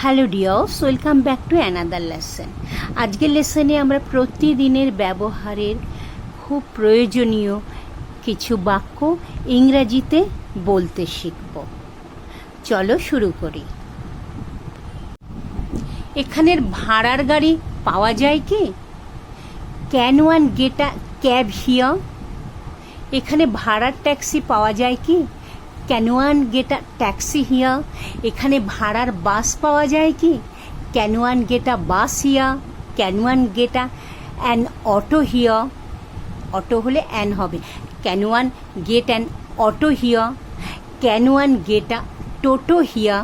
Hello dears welcome back to another lesson. আজকের লেসনে আমরা প্রতিদিনের ব্যবহারের খুব প্রয়োজনীয় কিছু বাক্য ইংরাজিতে বলতে শিখব। চলো শুরু করি। এখানের ভাড়ার গাড়ি পাওয়া যায় কি? Can one get a cab here? এখানে ভাড়ার ট্যাক্সি পাওয়া যায় কি? Can one get a taxi here? এখানে ভাড়ার বাস পাওয়া যায় কি? Can one get a bus here? Can one get an auto here? Auto হলে অ্যান হবে। Can one get an auto here? Can one get a toto here?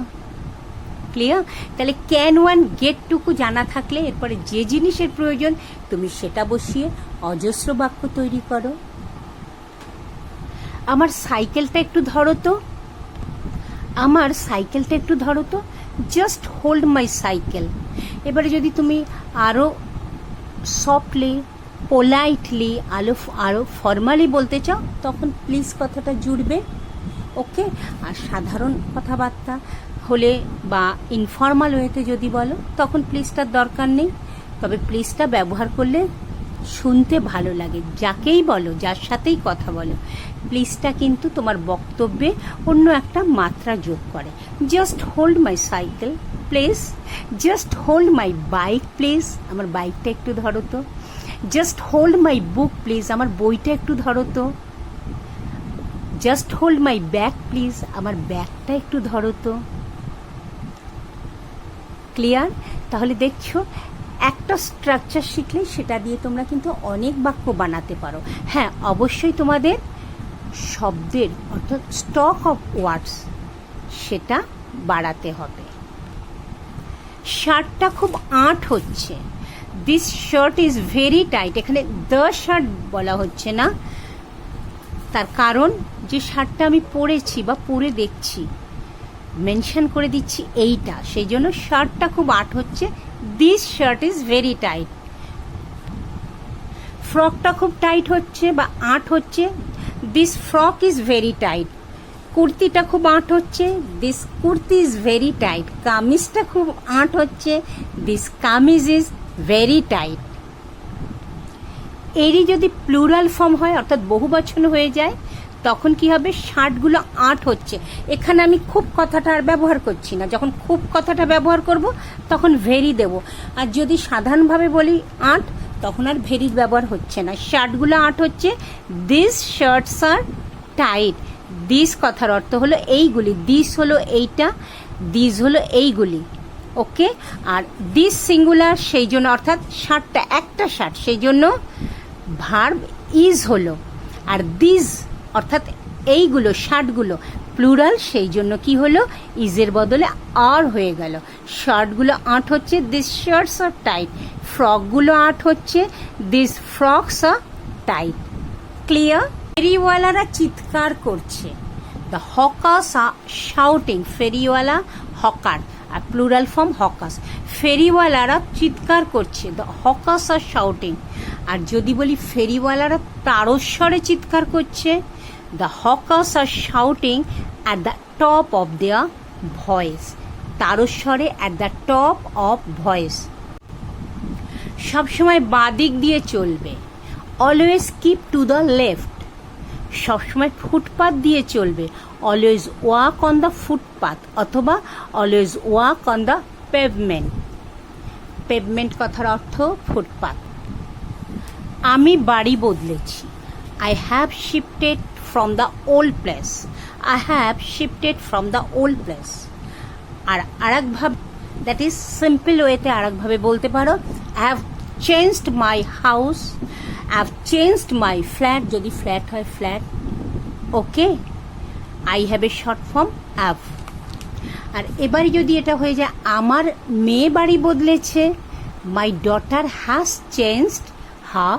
Clear? তাহলে can one গেটটুকু জানা থাকলে এরপরে যে জিনিসের প্রয়োজন, তুমি সেটা বসিয়ে অজস্র বাক্য তৈরি করো। আমার সাইকেলটা একটু ধরো তো। আমার সাইকেলটা একটু ধরো তো। জাস্ট হোল্ড মাই সাইকেল এবারে যদি তুমি আরও সফটলি পোলাইটলি আলো আরও ফর্মালি বলতে চাও, তখন প্লিজ কথাটা জুড়বে ওকে আর সাধারণ কথাবার্তা হলে বা ইনফর্মাল ওয়েতে যদি বলো, তখন প্লিজটার দরকার নেই। তবে প্লিজটা ব্যবহার করলে শুনতে ভালো লাগে, যাকেই বলো, যার সাথেই কথা বলো। প্লিজটা কিন্তু তোমার বক্তব্যে অন্য একটা মাত্রা যোগ করে। Just hold my cycle please just hold my bike please আমার বাইকটা একটু ধরো তো। Just hold my book please আমার বইটা একটু ধরো তো। Just hold my bag please আমার ব্যাগটা একটু ধরো তো। ক্লিয়ার তাহলে দেখছ একটা স্ট্রাকচার শিখলে সেটা দিয়ে তোমরা কিন্তু অনেক বাক্য বানাতে পারো। হ্যাঁ অবশ্যই তোমাদের শব্দের, অর্থাৎ স্টক অফ ওয়ার্ডস সেটা বাড়াতে হবে। শার্টটা খুব আঁট হচ্ছে। This shirt is very tight এখানে দ্য শার্ট বলা হচ্ছে না। তার কারণ যে শার্টটা আমি পরেছি বা পরে দেখছি মেনশন করে দিচ্ছি এইটা। সেই জন্য শার্টটা খুব আট হচ্ছে। This shirt is very tight ফ্রকটা খুব টাইট হচ্ছে বা আট হচ্ছে। This frock is very tight কুর্তিটা খুব আঁট হচ্ছে। This kurti is very tight কামিজটা খুব আঁট হচ্ছে। This kameez is very tight এরই যদি প্লুরাল ফর্ম হয়, অর্থাৎ বহু বচন হয়ে যায় তখন কি হবে? শার্টগুলো আট হচ্ছে। এখানে আমি খুব কথাটা আর ব্যবহার করছি না। যখন খুব কথাটা ব্যবহার করব, তখন ভেরি দেব। আর যদি সাধারণভাবে বলি আট, তখন আর ভেরির ব্যবহার হচ্ছে না। শার্টগুলো আট হচ্ছে this shirts are tight this কথার অর্থ হলো এইগুলি। দিস হলো এইটা দিস হলো এইগুলি। ওকে আর দিস সিঙ্গুলার সেই জন্য অর্থাৎ শার্টটা একটা শার্ট সেই জন্য ভার্ব ইজ হলো। আর দিস অর্থাৎ এইগুলো শার্টগুলো প্লুরাল সেই জন্য কি হলো? ইজের বদলে আর হয়ে গেল। শার্টগুলো আট হচ্ছে দিস শার্টস আর টাইট ফ্রকগুলো আট হচ্ছে this frocks are tight clear ফেরিওয়ালারা চিৎকার করছে। দ্য হকাস আর শাউটিং ফেরিওয়ালা হকার আর প্লুরাল ফর্ম হকাস ফেরিওয়ালারা চিৎকার করছে দ্য হকাস আর শাউটিং আর যদি বলি ফেরিওয়ালারা, তারস্বরে চিৎকার করছে the hawkers are shouting at the top of their voice তারস্বরে at the top of voice সবসময় বাঁ দিক দিয়ে চলবে। Always keep to the left সবসময় ফুটপাথ দিয়ে চলবে। Always walk on the footpath অথবা always walk on the pavement pavement কথার অর্থ ফুটপাথ আমি বাড়ি বদলেছি। I have shifted from the old place I have shifted from the old place আর আরেকভাবে that is simple ওয়েতে আরেকভাবে বলতে পারো I have changed my house I have changed my flat যদি ফ্ল্যাট হয় flat okay I have a short form অ্যাভ আর এবারে যদি এটা হয়ে যায়, আমার মেয়ে বাড়ি বদলেছে my daughter has changed her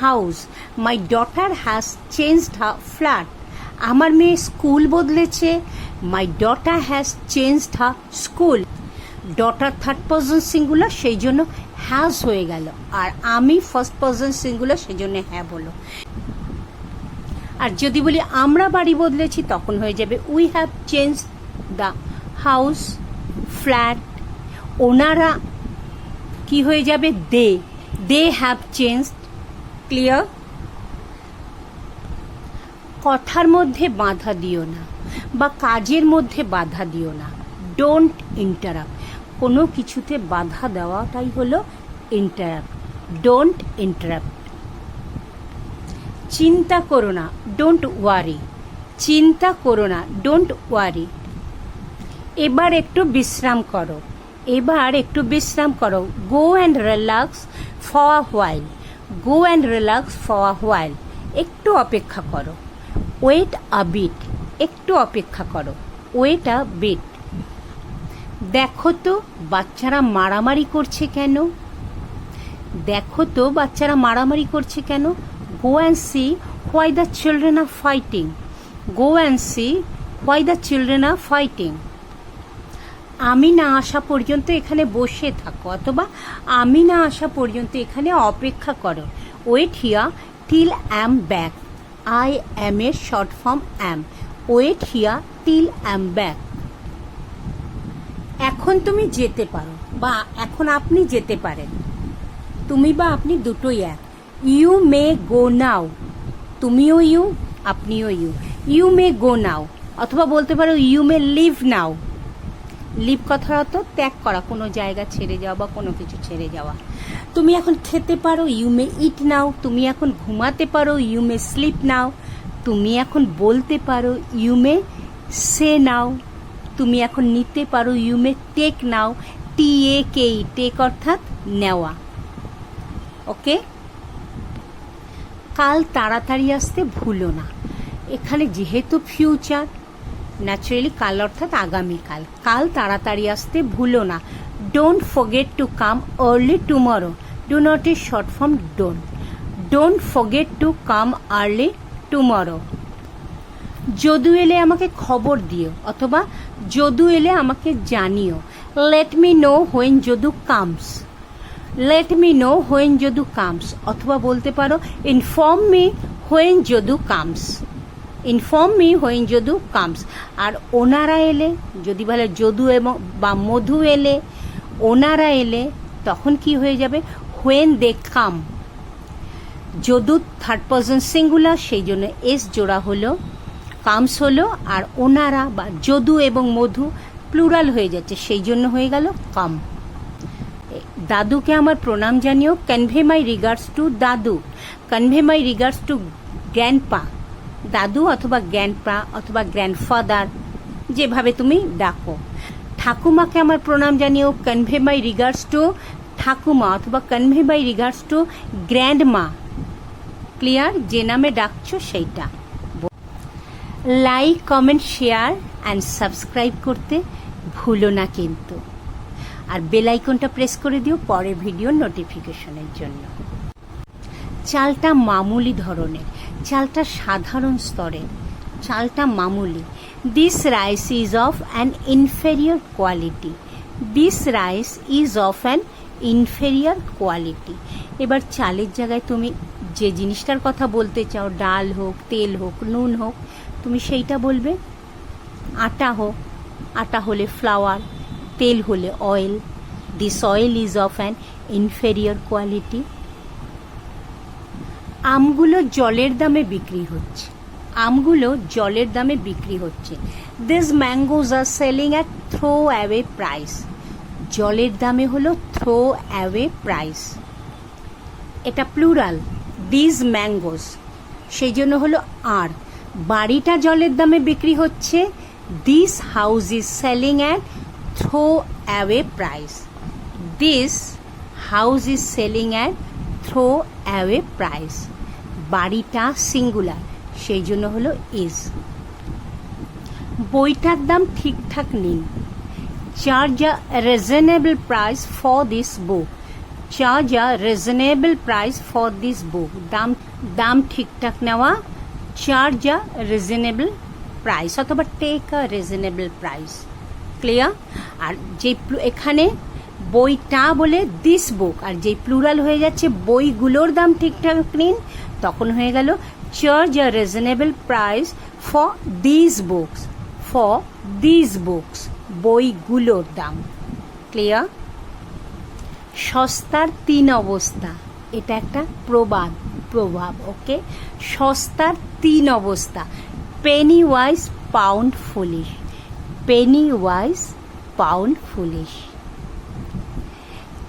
house my daughter has changed her flat আমার মেয়ে স্কুল বদলেছে। My daughter has changed her school daughter third person singular সেই জন্য হ্যাজ হয়ে গেল। আর আমি ফার্স্ট পার্সন সিঙ্গুলার সেই জন্য হ্যাভ হলো আর যদি বলি আমরা বাড়ি বদলেছি, তখন হয়ে যাবে we have change the house flat ওনারা কি হয়ে যাবে? They they have change clear কথার মধ্যে বাধা দিও না, বা কাজের মধ্যে বাধা দিও না। ডোন্ট ইন্টারাপ্ট কোনো কিছুতে বাধা দেওয়াটাই হলো ইন্টারাপ্ট ডোন্ট ইন্টারাপ্ট চিন্তা করো না ডোন্ট ওয়ারি চিন্তা করো না ডোন্ট ওয়ারি এবার একটু বিশ্রাম করো। এবার একটু বিশ্রাম করো। Go and relax for while go and relax for while একটু অপেক্ষা করো। ওয়েট আ বিট একটু অপেক্ষা করো। ওয়েট আ বিট দেখো তো, বাচ্চারা মারামারি করছে কেন? দেখো তো, বাচ্চারা মারামারি করছে কেন? Go and see why the children are fighting go and see why the children are fighting আমি না আসা পর্যন্ত এখানে বসে থাকো, অথবা আমি না আসা পর্যন্ত এখানে অপেক্ষা করো। Wait here till am back I am এর short form am wait here till am back এখন তুমি যেতে পারো, বা এখন আপনি যেতে পারেন। তুমি বা আপনি দুটোই এক। ইউ মে গো নাও তুমিও ইউ আপনিও ইউ ইউ মে গো নাও অথবা বলতে পারো you may leave now leave কথা অর্থ ত্যাগ করা, কোনো জায়গা ছেড়ে যাওয়া বা কোনো কিছু ছেড়ে যাওয়া। তুমি এখন খেতে পারো ইউ মে ইট নাও তুমি এখন ঘুমাতে পারো ইউ মে স্লিপ নাও তুমি এখন বলতে পারো ইউ মে সে নাও তুমি এখন নিতে পারো you may take now T A K E take অর্থাৎ নেওয়া। ওকে কাল তাড়াতাড়ি আসতে ভুলো না। এখানে যেহেতু ফিউচার ন্যাচারালি কাল অর্থাৎ আগামীকাল কাল। তাড়াতাড়ি আসতে ভুলো না। Don't forget to come early tomorrow do not is short form don't don't forget to come early tomorrow Jadu এলে আমাকে খবর দিও, অথবা যদু এলে আমাকে জানিও। Let me know when Jadu comes let me know when Jadu comes অথবা বলতে পারো inform me when Jadu comes inform me when Jadu comes আর ওনারা এলে, যদি বলে যদু এবং বা মধু এলে, ওনারা এলে, তখন কি হয়ে যাবে? When they come Jadu third person singular সেই জন্য এস জোড়া হলো কামস হলো, আর ওনারা বা যদু এবং মধু প্লুরাল হয়ে যাচ্ছে, সেই জন্য হয়ে গেল কাম দাদুকে আমার প্রণাম জানিও। Convey my regards to dadu. Convey my regards to grandpa দাদু অথবা গ্র্যান্ডপা অথবা গ্র্যান্ডফাদার যেভাবে তুমি ডাকো। ঠাকুমাকে আমার প্রণাম জানিও convey my regards to thakuma অথবা convey my regards to grandma clear যে নামে ডাকছো সেইটা। Like comment share and subscribe করতে ভুলো না কিন্তু। আর বেল আইকনটা প্রেস করে দিও পরের ভিডিও নোটিফিকেশনের জন্য। চালটা মামুলি ধরনের। চালটা সাধারণ স্তরের চালটা মামুলি। This rice is of an inferior quality this rice is of an inferior quality এবার চালের জায়গায় তুমি যে জিনিসটার কথা বলতে চাও, ডাল হোক, তেল হোক, নুন হোক, তুমি সেইটা বলবে? আটা হোক। আটা হলে ফ্লাওয়ার তেল হলে oil this oil is of an inferior quality আমগুলো জলের দামে বিক্রি হচ্ছে। আমগুলো জলের দামে বিক্রি হচ্ছে। This mangoes are selling at throw away price জলের দামে হলো থ্রো অ্যাওয়ে প্রাইস এটা প্লুরাল দিস ম্যাঙ্গোজ সেই জন্য হলো আর বাড়িটা জলের দামে বিক্রি হচ্ছে। This house is selling at throw away price this house is selling at throw away price বাড়িটা সিঙ্গুলার সেই জন্য হলো ইজ বইটার দাম ঠিকঠাক নিন charge a reasonable price for this book charge a reasonable price for this book দাম দাম ঠিকঠাক নেওয়া চার্জ আ রিজনেবল প্রাইস অথবা take a reasonable price clear আর যে এখানে বইটা বলে দিস বুক আর যে প্লুরাল হয়ে যাচ্ছে, বইগুলোর দাম ঠিকঠাক নিন, তখন হয়ে গেল charge a reasonable price for this books for this books বইগুলোর দাম। ক্লিয়ার সস্তার তিন অবস্থা, এটা একটা প্রবাদ, প্রভাব ওকে সস্তার তিন অবস্থা penny wise pound foolish penny wise pound foolish